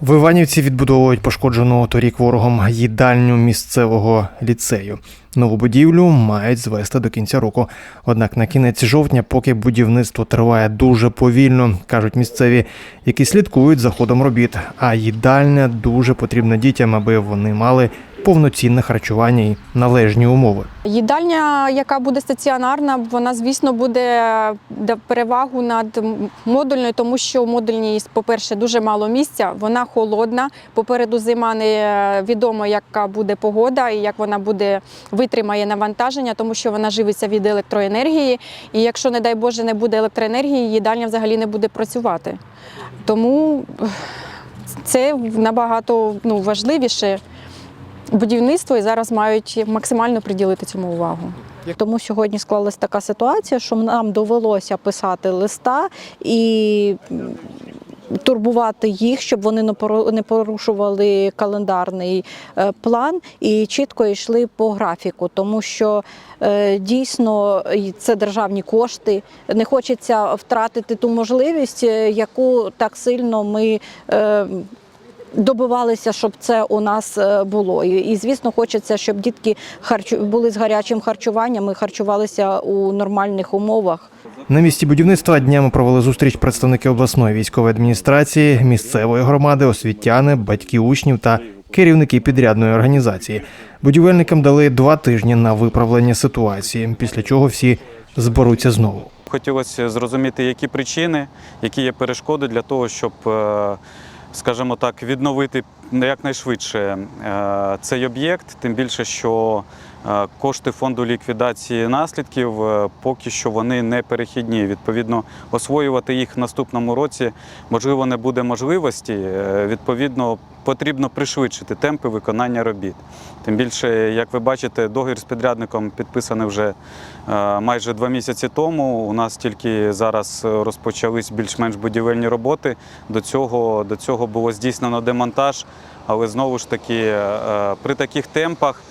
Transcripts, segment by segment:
В Іванівці відбудовують пошкоджену торік ворогом їдальню місцевого ліцею. Нову будівлю мають звести до кінця року. Однак на кінець жовтня, поки будівництво триває дуже повільно, кажуть місцеві, які слідкують за ходом робіт. А їдальня дуже потрібна дітям, аби вони мали повноцінне харчування і належні умови. Їдальня, яка буде стаціонарна, вона, звісно, буде перевагу над модульною, тому що у модульній, по-перше, дуже мало місця, вона холодна. Попереду зима не відомо, яка буде погода і як вона буде витримає навантаження, тому що вона живиться від електроенергії. І якщо, не дай Боже, не буде електроенергії, їдальня взагалі не буде працювати. Тому це набагато ну, важливіше будівництво і зараз мають максимально приділити цьому увагу. Тому сьогодні склалась така ситуація, що нам довелося писати листа і турбувати їх, щоб вони не порушували календарний е, план і чітко йшли по графіку, тому що е, дійсно це державні кошти. Не хочеться втратити ту можливість, е, яку так сильно ми. Добивалися, щоб це у нас е, було. І, звісно, хочеться, щоб дітки харчу були з гарячим харчуванням і харчувалися у нормальних умовах. На місці будівництва днями провели зустріч представники обласної військової адміністрації, місцевої громади, освітяни, батьки учнів та керівники підрядної організації. Будівельникам дали два тижні на виправлення ситуації, після чого всі зберуться знову. Хотілося зрозуміти, які причини, які є перешкоди для того, щоб, е, скажімо так, відновити якнайшвидше е, цей об'єкт, тим більше, що е, кошти фонду ліквідації наслідків е, поки що вони не перехідні. Відповідно, освоювати їх в наступному році можливо не буде можливості. Відповідно, потрібно пришвидшити темпи виконання робіт. Тим більше, як ви бачите, договір з підрядником підписаний вже майже два місяці тому. У нас тільки зараз розпочались більш-менш будівельні роботи. До цього, до цього було здійснено демонтаж, але знову ж таки, е, при таких темпах.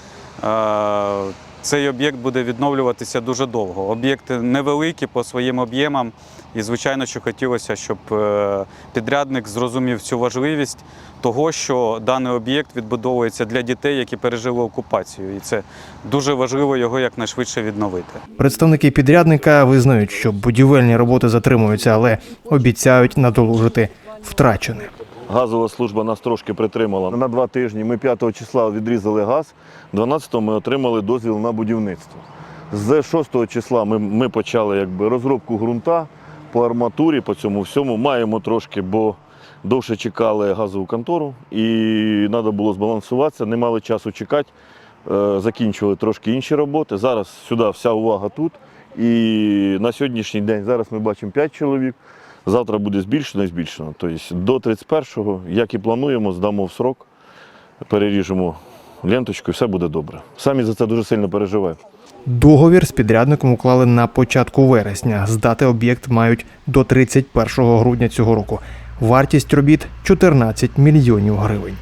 е, Цей об'єкт буде відновлюватися дуже довго. Об'єкт невеликий по своїм об'ємам, і звичайно, що хотілося, щоб е, підрядник зрозумів цю важливість того, що даний об'єкт відбудовується для дітей, які пережили окупацію, і це дуже важливо його якнайшвидше відновити. Представники підрядника визнають, що будівельні роботи затримуються, але обіцяють надолужити втрачене. Газова служба нас трошки притримала. На два тижні ми 5 числа відрізали газ, 12-го ми отримали дозвіл на будівництво. З 6 числа ми, ми почали якби, розробку ґрунта по арматурі, по цьому всьому. Маємо трошки, бо довше чекали газову контору і треба було збалансуватися, не мали часу чекати. Е, Закінчували трошки інші роботи. Зараз сюди вся увага тут. І на сьогоднішній день зараз ми бачимо 5 чоловік. Завтра буде збільшено і збільшено. Тобто до 31-го, як і плануємо, здамо в срок, переріжемо ленточку і все буде добре. Самі за це дуже сильно переживаємо. Договір з підрядником уклали на початку вересня. Здати об'єкт мають до 31 грудня цього року. Вартість робіт 14 мільйонів гривень.